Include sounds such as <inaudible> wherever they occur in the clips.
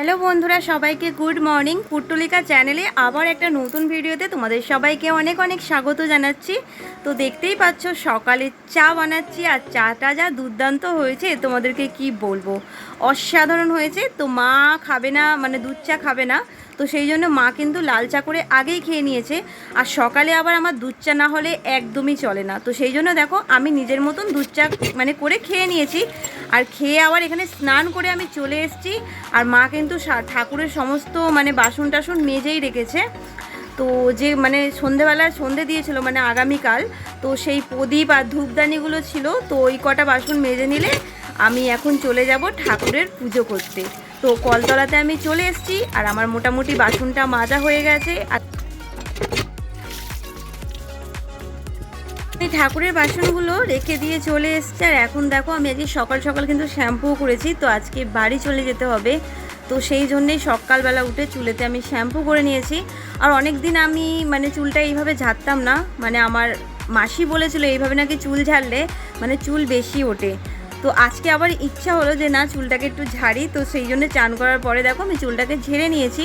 Hello বন্ধুরা, সবাইকে good morning. পুট্টলিকা চ্যানেলে আবার একটা নতুন ভিডিওতে তোমাদের সবাইকে অনেক অনেক স্বাগত জানাচ্ছি। তো দেখতেই পাচ্ছ, সকালে চা বানাচ্ছি আর চাটা যা দুর্দান্ত হয়েছে, তোমাদেরকে কি বলব? অসাধারণ হয়েছে। তো মা খাবে না মানে দুধ চা খাবে না। তো সেই জন্য মা কিন্তু লাল চা করে আগেই খেয়ে নিয়েছে। আর সকালে আবার আমার দুধ চা না হলে একদমই চলে না। তো সেই জন্য দেখো, আমি নিজের মতন দুধ চা মানে করে খেয়ে নিয়েছি। আর খেয়ে আবার এখানে স্নান করে আমি চলে এসেছি। আর মা কিন্তু ঠাকুরের সমস্ত মানে বাসন টাসন মেজেই রেখেছে। তো যে মানে সন্ধেবেলায় সন্ধে দিয়েছিল মানে আগামীকাল, তো সেই প্রদীপ আর ধূপদানিগুলো ছিল, তো ওই কটা বাসন মেজে নিলে আমি এখন চলে যাব ঠাকুরের পুজো করতে। তো কলতলাতে আমি চলে এসেছি আর আমার মোটামুটি বাসনটা মাজা হয়ে গেছে। আর এই ঠাকুরের বাসনগুলো রেখে দিয়ে চলে এসছে। আর এখন দেখো, আমি আজকে সকাল সকাল কিন্তু শ্যাম্পুও করেছি, তো আজকে বাড়ি চলে যেতে হবে। তো সেই জন্যেই সকালবেলা উঠে চুলেতে আমি শ্যাম্পু করে নিয়েছি। আর অনেক দিন আমি মানে চুলটা এইভাবে ঝাড়তাম না। মানে আমার মাসি বলেছিল, এইভাবে নাকি চুল ঝাড়লে মানে চুল বেশি ওঠে। তো আজকে আবার ইচ্ছা হলো যে না, চুলটাকে একটু ঝাড়ি। তো সেই জন্য চান করার পরে দেখো, আমি চুলটাকে ঝেড়ে নিয়েছি।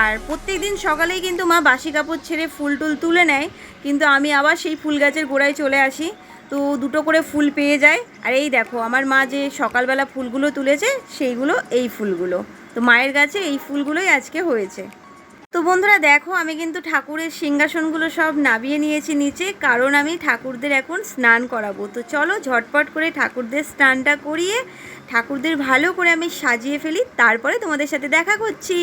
আর প্রত্যেক দিন সকালেই কিন্তু মা বাসি কাপড় ছেড়ে ফুল টুল তুলে নেয়। কিন্তু আমি আবার সেই ফুল গাছের গোড়ায় চলে আসি। তো দুটো করে ফুল পেয়ে যায়। আর এই দেখো, আমার মা যে সকালবেলা ফুলগুলো তুলেছে, সেইগুলো এই ফুলগুলো। তো মায়ের গাছে এই ফুলগুলোই আজকে হয়েছে। তো বন্ধুরা দেখো, আমি কিন্তু ঠাকুরের সিংহাসনগুলো সব নামিয়ে নিয়েছি নিচে, কারণ আমি ঠাকুরদের এখন স্নান করাবো। তো চলো ঝটপট করে ঠাকুরদের স্নানটা করিয়ে, ঠাকুরদের ভালো করে আমি সাজিয়ে ফেলি, তারপরে তোমাদের সাথে দেখা করছি।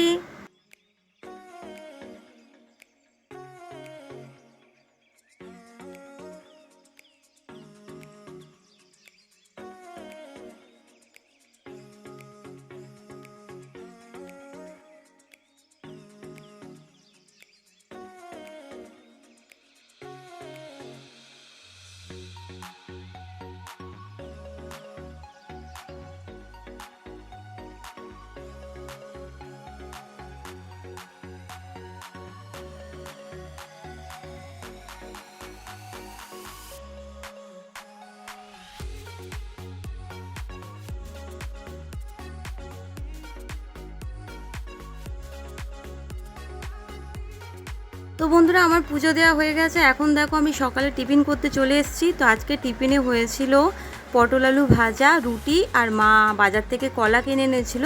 তো বন্ধুরা, আমার পুজো দেওয়া হয়ে গেছে। এখন দেখো আমি সকালে টিফিন করতে চলে এসেছি। তো আজকে টিফিনে হয়েছিল পটল আলু ভাজা, রুটি আর মা বাজার থেকে কলা কিনে এনেছিল।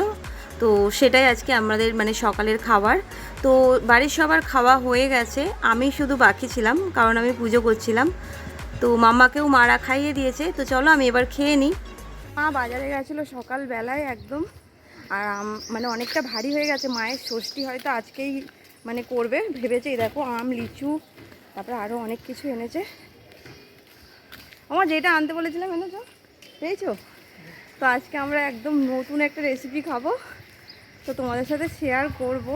তো সেটাই আজকে আমাদের মানে সকালের খাবার। তো বাড়ির সবার খাওয়া হয়ে গেছে। আমি শুধু বাকি ছিলাম, কারণ আমি পুজো করছিলাম। তো মাম্মাকেও মারা খাইয়ে দিয়েছে। তো চলো আমি এবার খেয়ে নিই। মা বাজারে গেছিল সকালবেলায় একদম। আর মানে অনেকটা ভারী হয়ে গেছে। মায়ের ষষ্ঠী হয়তো আজকেই মানে করবে, ভেবেছে এই দেখো আম, লিচু, তারপরে আরও অনেক কিছু এনেছে। আমার যেটা আনতে বলেছিলাম এনেছো পেয়েছ? তো আজকে আমরা একদম নতুন একটা রেসিপি খাব। তো তোমাদের সাথে শেয়ার করব।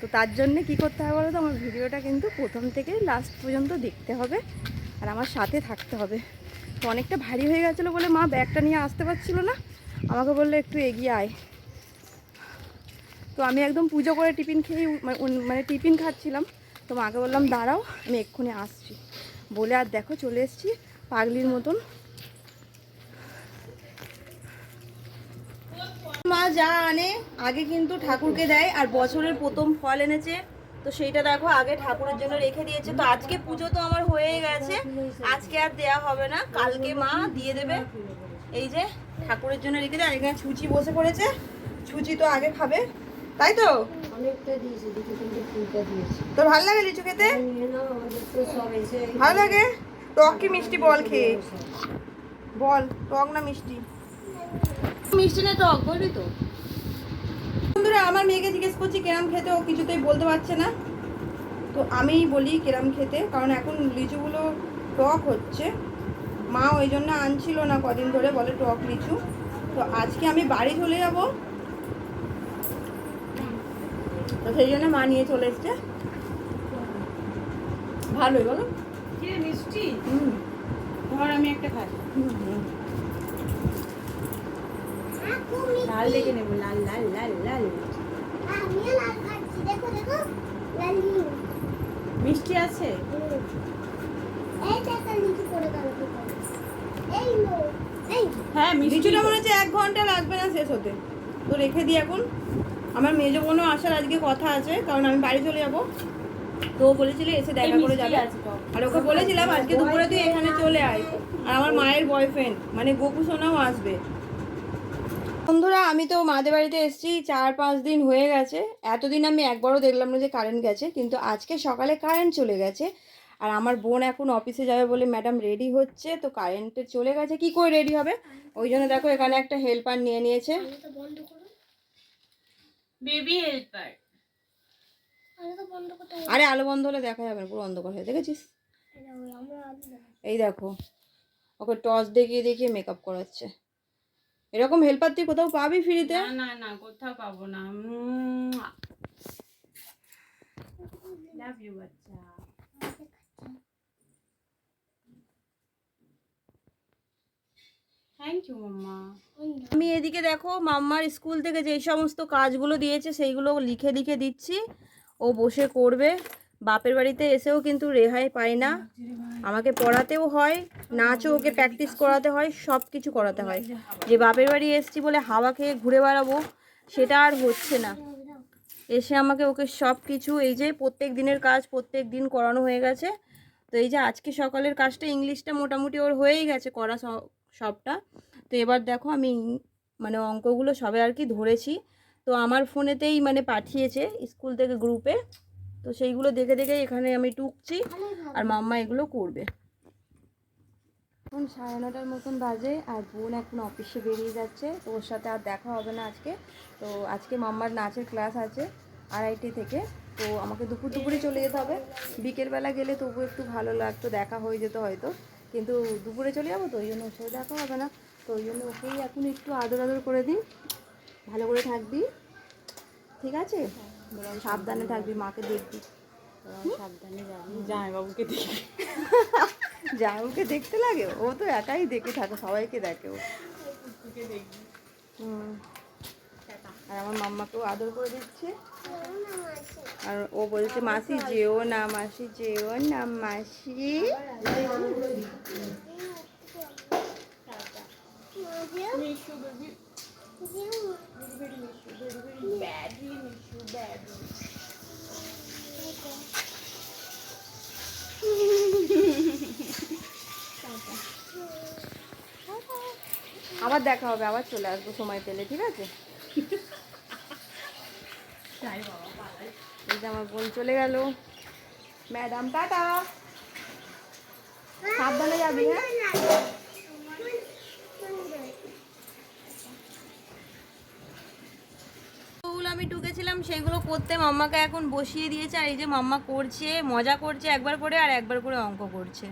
তো তার জন্যে কী করতে হবে বলো তো? আমার ভিডিওটা কিন্তু প্রথম থেকে লাস্ট পর্যন্ত দেখতে হবে আর আমার সাথে থাকতে হবে। তো অনেকটা ভারী হয়ে গেছিল বলে মা ব্যাগটা নিয়ে আসতে পারছিল না। আমাকে বলল, একটু এগিয়ে আয়। তো আমি একদম পুজো করে টিফিন খেয়েই মানে মানে টিফিন খাচ্ছিলাম। তো মাকে বললাম, দাঁড়াও, আমি এক্ষুনি আসছি। বলে, আর দেখো, চলে এসেছি পাগলির মতন। মা যা আনে, আগে কিন্তু ঠাকুরকে দেয়, আর বছরের প্রথম ফল এনেছে। তো সেইটা দেখো, আগে ঠাকুরের জন্য রেখে দিয়েছে। তো আজকে পুজো তো আমার হয়ে গেছে। আজকে আর দেয়া হবে না। কালকে মা দিয়ে দেবে। এই যে, ঠাকুরের জন্য রেখে দেয় আর এখানে ছুচি বসে পড়েছে। ছুচি তো আগে খাবে। তাই তো? অনেকটা দিয়েছে দুটো তিনটে ফুলটা দিয়েছে। তোর ভালো লাগে লিচু খেতে? ভালো লাগে? টক কি মিষ্টি বল খেয়ে? বল টক না মিষ্টি? মিষ্টি না টক বলবি তো। বন্ধুরা আমার মেয়েকে জিজ্ঞেস করছি কেরাম খেতে ও কিছুতেই বলতে পারছে না। তো আমিই বলি কেরাম খেতে কারণ এখন লিচুগুলো টক হচ্ছে। মা ওই জন্য আনছিল না কদিন ধরে বলে টক লিচু। তো আজকে আমি বাড়ি চলে যাব। তো সেই জন্য মা নিয়ে চলে এসছে। ভালোই বলো। মিষ্টি? হুম। ধর আমি একটা খাই। হুম হুম। লাল দেখে নেব লাল লাল লাল লাল। আমিও লাল খাচ্ছি দেখো দেখো লালি মিষ্টি আছে হ্যাঁ মিষ্টি। লিচুটা মনে হচ্ছে এক ঘণ্টা লাগবে না শেষ হতে। তো রেখে দিই এখন। আমার মেজো বোনও আসার আজকে কথা আছে কারণ আমি বাড়ি চলে যাব। তো ও বলেছিল এসে দেখা করে যাবে। আর ওকে বলেছিলাম আজকে দুপুরে তুই এখানে চলে আয়। আর আমার মায়ের বয়ফ্রেন্ড মানে গোপু সোনাও আসবে। বন্ধুরা আমি তো মাদের বাড়িতে এসেছি চার পাঁচ দিন হয়ে গেছে। এতদিন আমি একবারও দেখলাম না যে কারেন্ট গেছে কিন্তু আজকে সকালে কারেন্ট চলে গেছে। আর আমার বোন এখন অফিসে যাবে বলে ম্যাডাম রেডি হচ্ছে তো কারেন্টে চলে গেছে। কি করে রেডি হবে? ওই জন্য দেখো এখানে একটা হেল্পার নিয়ে নিয়েছে। Baby helper. আরে আলো বন্ধ হলে দেখা যাবে না পুরো অন্ধকার হয়ে দেখেছিস? এই দেখো ওকে টর্চ দেখিয়ে দেখিয়ে মেকআপ করাচ্ছে। এরকম হেল্পার তুই কোথাও পাবি ফ্রিতে না না না কোথাও পাবো না। লাভ ইউ বাচ্চা। আমি এদিকে দেখো মাম্মার স্কুল থেকে যেই সমস্ত কাজগুলো দিয়েছে সেইগুলো লিখে লিখে দিচ্ছি। ও বসে করবে। বাপের বাড়িতে এসেও কিন্তু রেহাই পায় না। আমাকে পড়াতেও হয়, নাচও ওকে প্র্যাকটিস করাতে হয় সব কিছু করাতে হয়। যে বাপের বাড়ি এসছি বলে হাওয়া খেয়ে ঘুরে বেড়াবো, সেটা আর হচ্ছে না। এসে আমাকে ওকে সব কিছু এই যে প্রত্যেক দিনের কাজ প্রত্যেক দিন করানো হয়ে গেছে। তো এই যে আজকে সকালের কাজটা, ইংলিশটা মোটামুটি ওর হয়েই গেছে, করা সবটা। তো এবার দেখো আমি মানে অঙ্কগুলো সবে আর কি ধরেছি। তো আমার ফোনেতেই মানে পাঠিয়েছে স্কুল থেকে গ্রুপে। তো সেইগুলো দেখে দেখে এখানে আমি টুকছি আর মাম্মা এগুলো করবে। এখন সাড়ে নটার মতন বাজে আর বোন এখন অফিসে বেরিয়ে যাচ্ছে। তো ওর সাথে আর দেখা হবে না আজকে। তো আজকে মাম্মার নাচের ক্লাস আছে আড়াইটে থেকে। তো আমাকে দুপুর দুপুরে চলে যেতে হবে। বিকেলবেলা গেলে তবু একটু ভালো লাগতো দেখা হয়ে যেত হয়তো। কিন্তু দুপুরে চলে যাব তো ওই জন্য ওর সাথে দেখা হবে না। তো ওই জন্য ওকেই এখন একটু আদর আদর করে দিই ভালো করে থাকবি ঠিক আছে? সাবধানে থাকবি মাকে দেখবি। সাবধানে যাবি। জামাই বাবুকে দেখি <laughs> জামাইকে দেখতে লাগে? ও তো একাই দেখে থাকে সবাইকে দেখে ও। দেখবি। হুম। আর আমার মাম্মাকেও আদর করে দিচ্ছে। আর ও বলছে, মাসি, যেও না, মাসি, যেও না, মাসি। আবার দেখা হবে, আবার চলে আসব সময় পেলে, ঠিক আছে? এই যে আমার বোন চলে গেল। Madam tata. সাবধানে যাবি হ্যাঁ? আমি টুকেছিলাম সেগুলো করতে মাম্মাকে এখন বসিয়ে দিয়েছে আর এই যে মাম্মা করছে মজা করছে একবার করে আর একবার করে অঙ্ক করছে।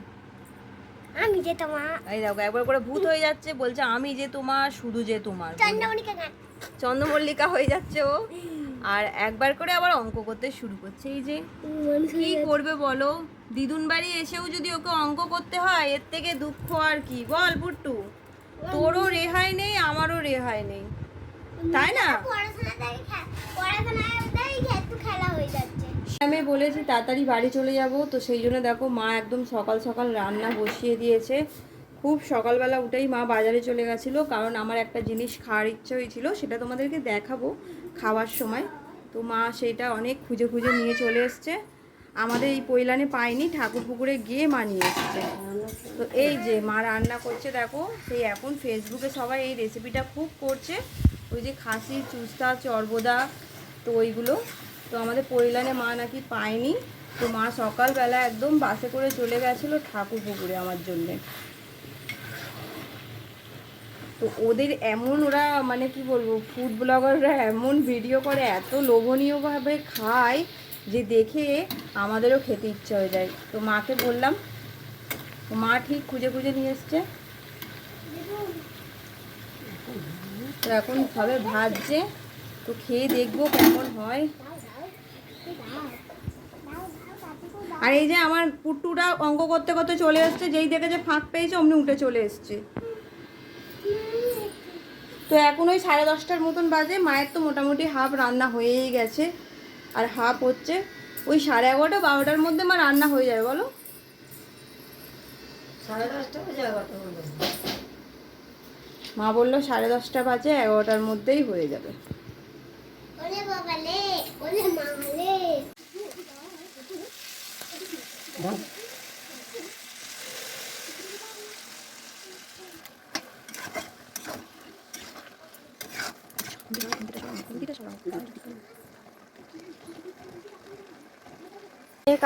আমি যে তোমার এই দেখো একবার করে ভূত হয়ে যাচ্ছে বলছে আমি যে তোমার শুধু যে তোমার। চন্দ্রমণিকে গান চন্দ্রমল্লিকা হয়ে যাচ্ছে ও। আর একবার করে আবার অঙ্ক করতে শুরু করছে। এই যে, কি করবে বলো? দিদুন বাড়ি এসেও যদি ওকে অঙ্ক করতে হয়, এর থেকে দুঃখ আর কি? বল, পুট্টু। তোরও রেহাই নেই, আমারও রেহাই নেই। তাই না? আমি বলেছি, তাড়াতাড়ি বাড়ি চলে যাব। তো সেই জন্য দেখো, মা একদম সকাল সকাল রান্না বসিয়ে দিয়েছে। খুব সকালবেলা উঠেই মা বাজারে চলে গেছিল, কারণ আমার একটা জিনিস খাওয়ার ইচ্ছা হয়েছিল, সেটা তোমাদেরকে দেখাবো খাওয়ার সময়। তো মা সেটা অনেক খুঁজে খুঁজে নিয়ে চলে এসছে। আমাদের এই পৈলানে পাইনি ঠাকুর পুকুরে গিয়ে মা নিয়ে এসছে। তো এই যে মা রান্না করছে, দেখো, সেই এখন ফেসবুকে সবাই এই রেসিপিটা খুব করছে। ওই যে খাসি, চুস্তা, চর্বদা, তো ওইগুলো। তো আমাদের পৈলানে মা নাকি পায়নি। তো মা সকালবেলা একদম বাসে করে চলে গেছিল ঠাকুর পুকুরে আমার জন্যে। তো ওদের এমন ওরা মানে কি বলব ফুড ব্লগাররা এমন ভিডিও করে, এত লোভনীয়ভাবে খায় যে দেখে আমাদেরও খেতে ইচ্ছা হয়ে যায়। তো মাকে বললাম, মা ঠিক খুঁজে খুঁজে নিয়ে এসছে। তো এখন সবে ভাজছে। তো খেয়ে দেখব কেমন হয়। আর এই যে আমার পুট্টুটা অঙ্ক করতে করতে চলে এসছে, যেই দেখেছে ফাঁক পেয়েছে, অমনি উঠে চলে এসছে। তো এখন ওই সাড়ে দশটার মতন বাজে মায়ের তো মোটামুটি হাফ রান্না হয়েই গেছে। আর হাফ হচ্ছে ওই সাড়ে এগারোটা বারোটার মধ্যে মা রান্না হয়ে যাবে বলো। সাড়ে দশটা বাজে মা বলল সাড়ে দশটা বাজে এগারোটার মধ্যেই হয়ে যাবে। বাবা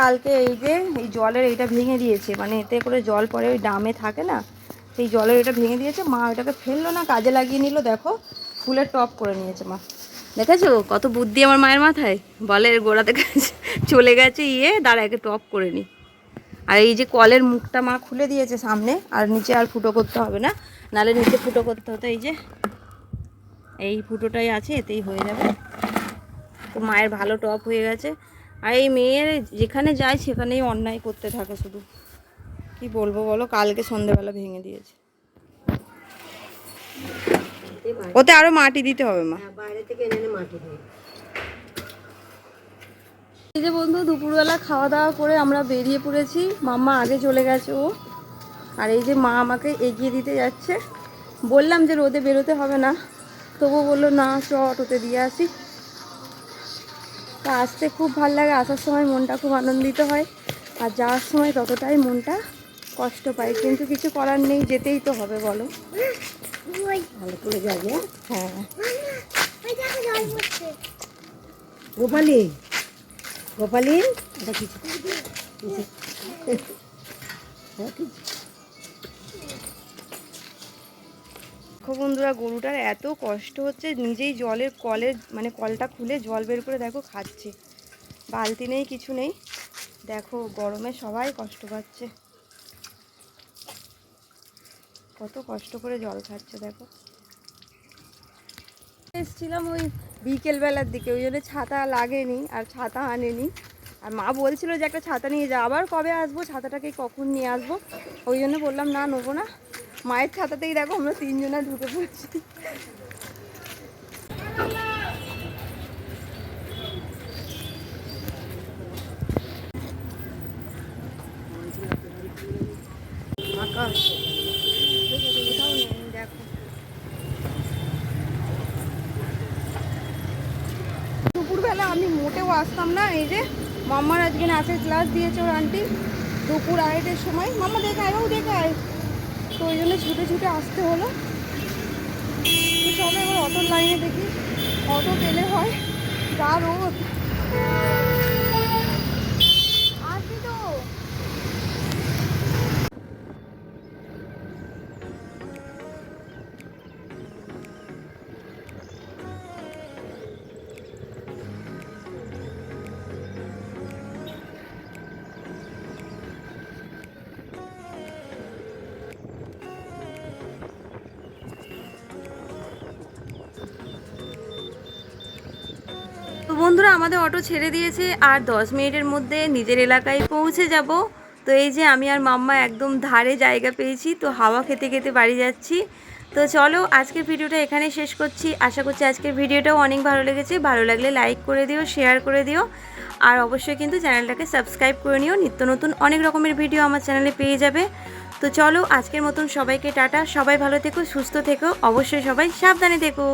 কালকে এই যে, এই জলের এইটা ভেঙে দিয়েছে মানে এতে করে জল পরে ওই ডামে থাকে না, সেই জলের এটা ভেঙে দিয়েছে, মা ওটাকে ফেলল না, কাজে লাগিয়ে নিল, দেখো, ফুলের টপ করে নিয়েছে মা। দেখেছ? কত বুদ্ধি আমার মায়ের মাথায়। বলের গোড়াতে চলে গেছে ইয়ে দাঁড়া, একে টপ করে নি। আর এই যে কলের মুখটা মা খুলে দিয়েছে সামনে, আর নিচে আর ফুটো করতে হবে না, নালে নিচে ফুটো করতে হতো, এই যে। এই ফুটোটাই আছে এতেই হয়ে যাবে। তো মায়ের ভালো টপ হয়ে গেছে। আর এই মেয়ের যেখানে যায় সেখানেই অন্যায় করতে থাকে শুধু। কি বলব বলো? কালকে সন্ধেবেলা ভেঙে দিয়েছে। ওতে আরও মাটি দিতে হবে মা। বাইরে থেকে এনে এনে মাটি এই যে বন্ধু দুপুরবেলা খাওয়া দাওয়া করে আমরা বেরিয়ে পড়েছি। মাম্মা আগে চলে গেছে ও। আর এই যে মা আমাকে এগিয়ে দিতে যাচ্ছে। বললাম যে রোদে বেরোতে হবে না। তবুও বলল না চ অটোতে দিয়ে আসি। তা আসতে খুব ভালো লাগে আসার সময় মনটা খুব আনন্দিত হয়। আর যাওয়ার সময় ততটাই মনটা কষ্ট পায় কিন্তু কিছু করার নেই যেতেই তো হবে বলো। ভালো করে যাবে হ্যাঁ। জল গোপালি গোপালি এটা কিছু দেখো বন্ধুরা, গরুটার এত কষ্ট হচ্ছে, নিজেই জলের কলের মানে কলটা খুলে জল বের করে দেখো খাচ্ছে। বালতি নেই, কিছু নেই। দেখো, গরমে সবাই কষ্ট পাচ্ছে। কত কষ্ট করে জল খাচ্ছে, দেখো। এসছিলাম ওই বিকেলবেলার দিকে, ওই জন্য ছাতা লাগেনি, আর ছাতা আনেনি। আর মা বলছিল যে, একটা ছাতা নিয়ে যা। আবার কবে আসব? ছাতাটাকে কখন নিয়ে আসব? ওই জন্য বললাম, না, নেব না। মায়ের ছাতাতেই দেখো আমরা তিনজনা ঢুকে পড়ছি। দুপুরবেলা আমি মোটেও আসতাম না, এই যে মাম্মার আজকে নাচের ক্লাস দিয়েছে ওর আন্টি দুপুর আড়াইটের সময়। মাম্মা দেখায়, বাবু দেখায়। তো ওই জন্য ছুটে ছুটে আসতে হলো। সবাই এবার অটোর লাইনে দেখি। অটো পেলে হয়। যা রোদ। বন্ধুরা, আমাদের অটো ছেড়ে দিয়েছে আর দশ মিনিটের মধ্যে নিজের এলাকায় পৌঁছে যাব। তো এই যে আমি আর মাম্মা একদম ধারে জায়গা পেয়েছি, তো হাওয়া খেতে খেতে বাড়ি যাচ্ছি। তো চলো, আজকের ভিডিওটা এখানে শেষ করছি। আশা করছি আজকের ভিডিওটাও অনেক ভালো লেগেছে। ভালো লাগলে লাইক করে দিও শেয়ার করে দিও। আর অবশ্যই কিন্তু চ্যানেলটাকে সাবস্ক্রাইব করে নিও। নিত্য নতুন অনেক রকমের ভিডিও আমার চ্যানেলে পেয়ে যাবে। তো চলো, আজকের মতন সবাইকে টাটা। সবাই ভালো থেকো, সুস্থ থেকো। অবশ্যই সবাই সাবধানে থেকো।